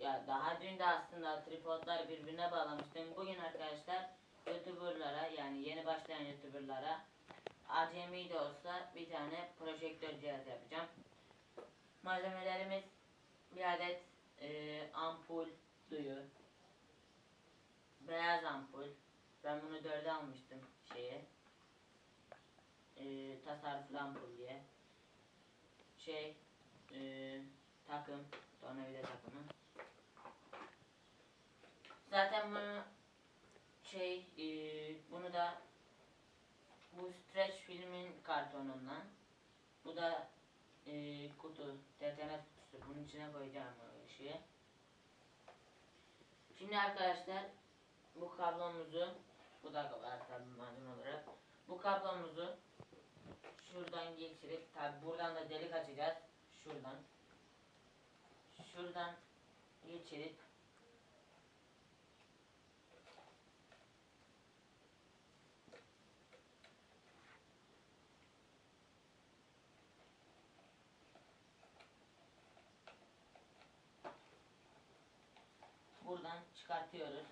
ya daha dün de aslında tripodları birbirine bağlamıştım. Bugün arkadaşlar YouTuber'lara yani yeni başlayan YouTuber'lara acemi de olsa bir tane projektör cihaz yapacağım. Malzemelerimiz bir adet e, ampul duyu, beyaz ampul. Ben bunu dörde almıştım şeye. E, tasarruflu ampul diye. Şey, e, takım, tornavida takımı. Zaten bunu şey, e, bunu da bu stretch filmin kartonundan. Bu da e, kutu, TTNet kutusu. Bunun içine koyacağım o ışığı. Şimdi arkadaşlar bu kablomuzu bu da tabi malzeme olarak. Bu kablomuzu şuradan geçirip tabi buradan da delik açacağız. Şuradan. Şuradan geçirip buradan çıkartıyoruz.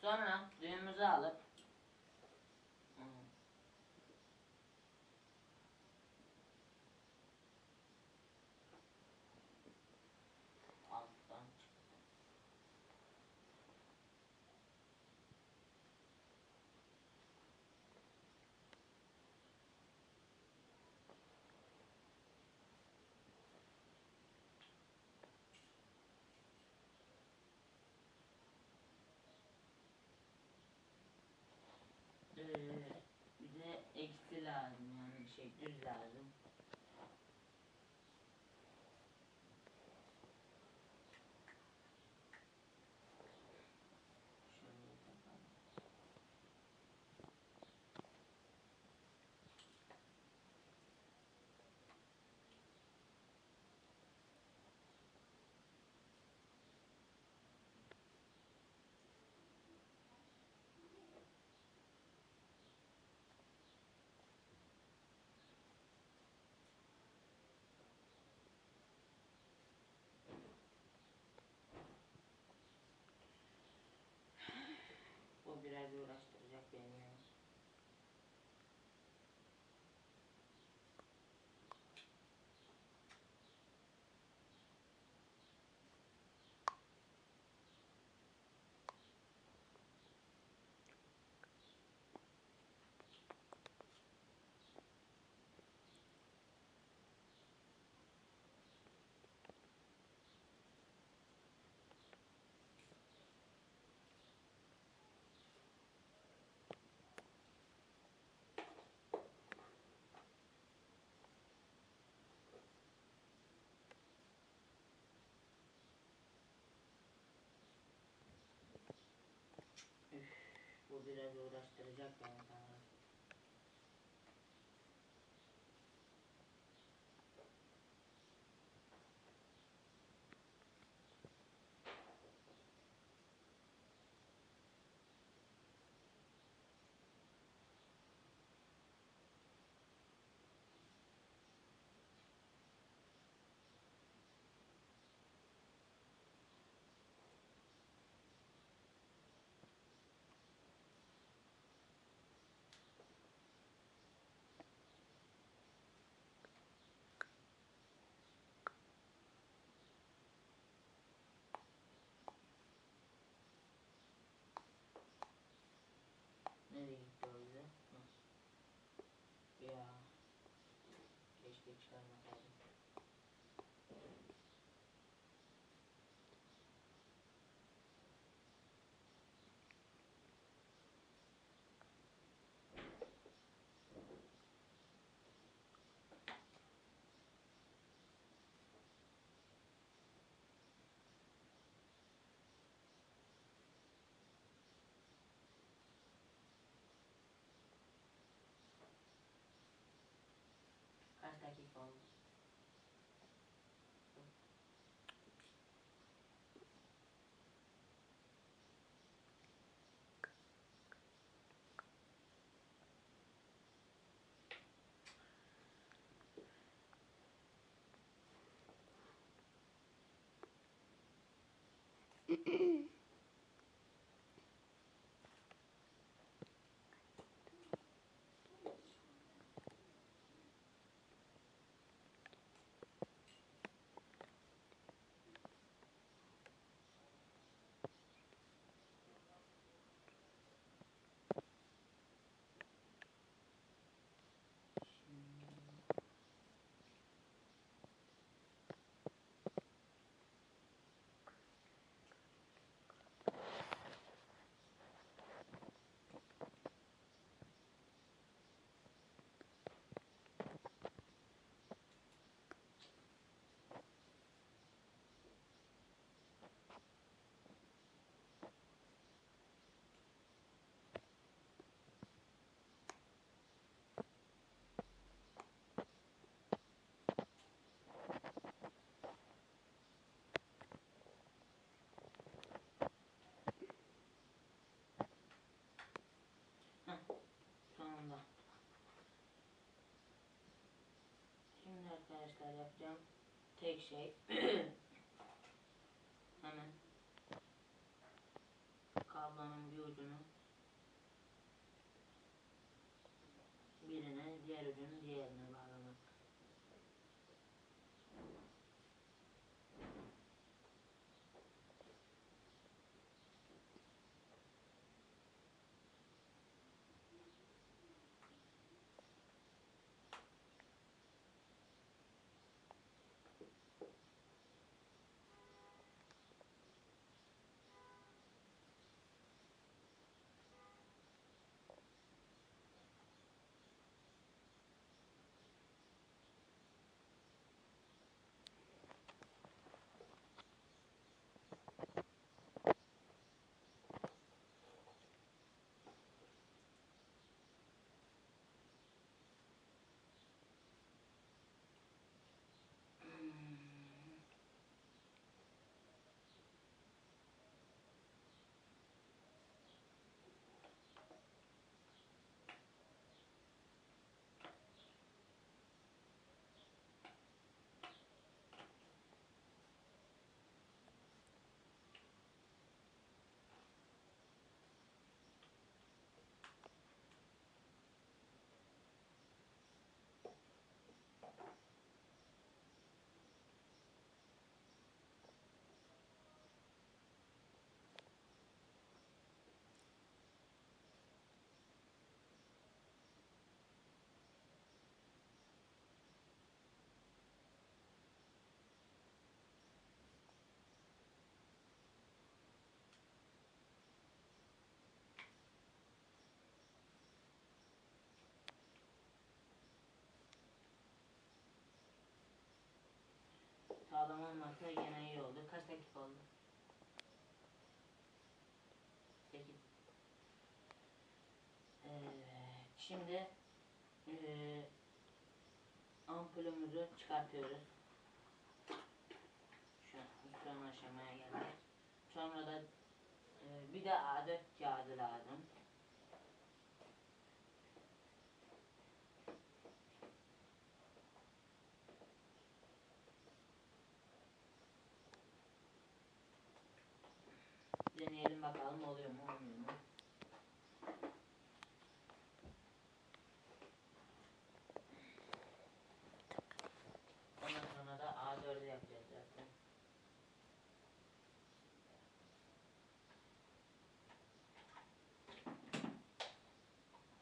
Sonra düğümümüzü alıp bize eksi lazım yani şey düz lazım. ayudas que ella tiene bu biraz future tek şey. Hemen. Kablonun bir ucunu. Birine diğer ucunu diğerine olmasa yine iyi oldu. Kaç dakika oldu? 8. Evet. Şimdi eee ampulümüzü çıkartıyoruz. Şu an son aşamaya geldik. Sonra da eee, bir de A4 kağıdı lazım. Bakalım oluyor mu olmuyor mu? Ondan sonra da A4'ü yapacağız zaten.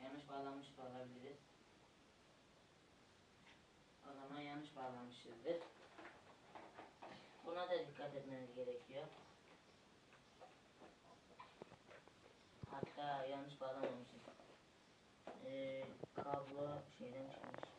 Yanlış bağlanmış olabiliriz. O zaman yanlış bağlamışızdır. Buna da dikkat etmeniz gerekiyor. Yanlış bağlamamışız. Ee, kablo şeyden çıkmış.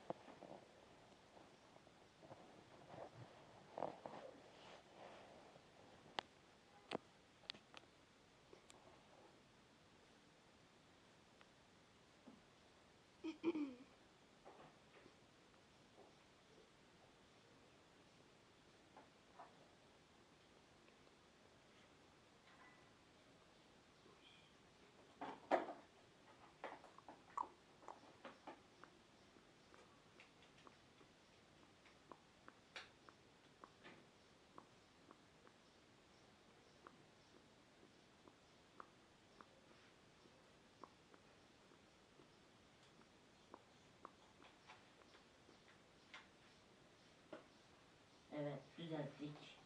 Evet düzelttik.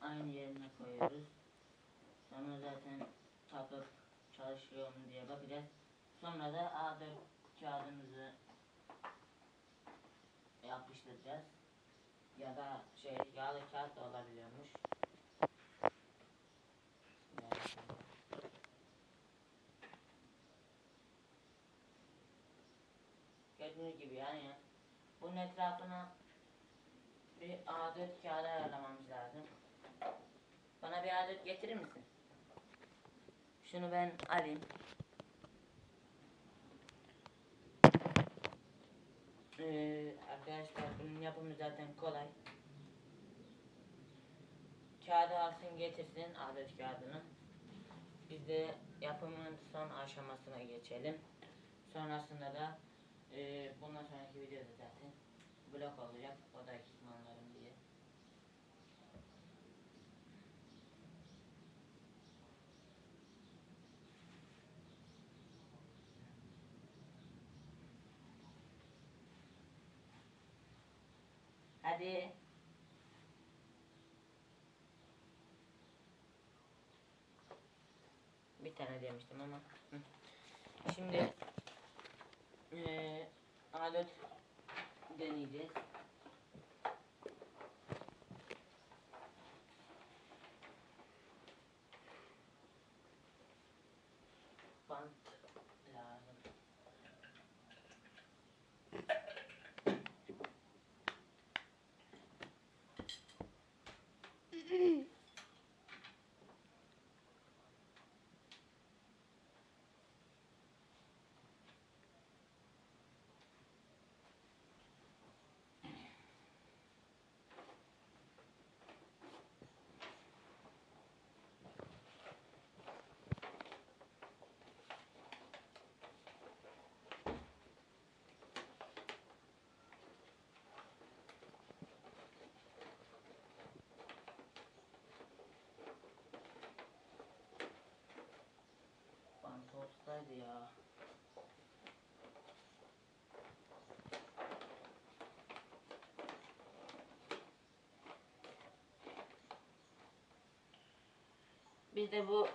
Aynı yerine koyuyoruz. Sonra zaten takıp çalışıyor mu diye bakacağız. Sonra da A4 kağıdımızı yapıştıracağız. Ya da şey yağlı kağıt da olabiliyormuş. Gördüğünüz gibi yani bunun etrafına bir A4 kağıdı ayarlamamız lazım. Bana bir A4 getirir misin? Şunu ben alayım. Ee, arkadaşlar bunun yapımı zaten kolay. Kağıdı alsın getirsin A4 kağıdını. Biz de yapımın son aşamasına geçelim. Sonrasında da e, bundan sonraki videoda zaten blok olacak. O da ekipmanlarım diye. Hadi. Bir tane demiştim ama. Şimdi eee A4 deneyeceğiz. Bant lazım. Olsaydı ya. Biz de bu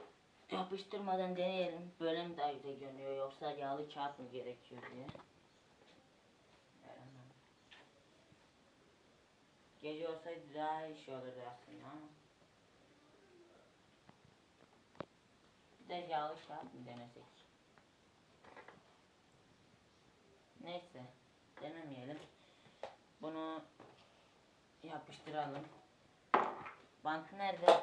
yapıştırmadan deneyelim. Böyle mi daha güzel görünüyor yoksa yağlı kağıt mı gerekiyor diye. Gece olsaydı daha iyi şey olurdu aslında ama. Bir de yağlı kağıt mı denesek? Neyse. Denemeyelim. Bunu yapıştıralım. Bant nerede?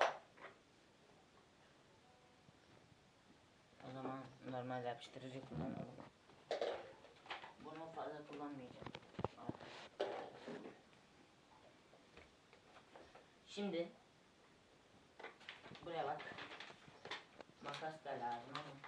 O zaman normal yapıştırıcı kullanalım. Bunu fazla kullanmayacağım. Şimdi buraya bak. Makas da lazım ama.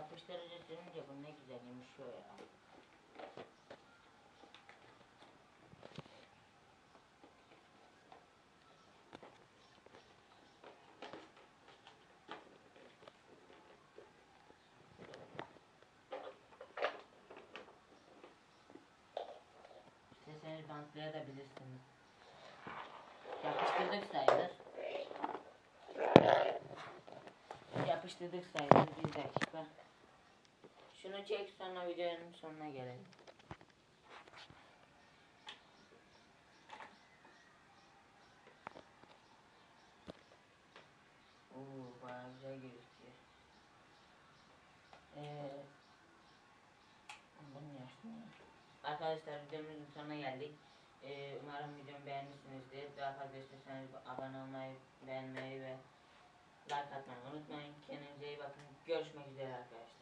Yapıştırıcı sürünce bu ne güzel yumuşuyor ya. İsterseniz bantlayabilirsiniz. Yapıştırdık sayılır. Yapıştırdık sayılır bir dakika. Şunu çek sonra videonun sonuna gelelim. Oo bayağı güzel gözüküyor. Ee, bunu yaşlı Arkadaşlar videomuzun sonuna geldik. Ee, umarım videomu beğenmişsinizdir. Daha fazla istiyorsanız abone olmayı, beğenmeyi ve like atmayı unutmayın. Kendinize iyi bakın. Görüşmek üzere arkadaşlar.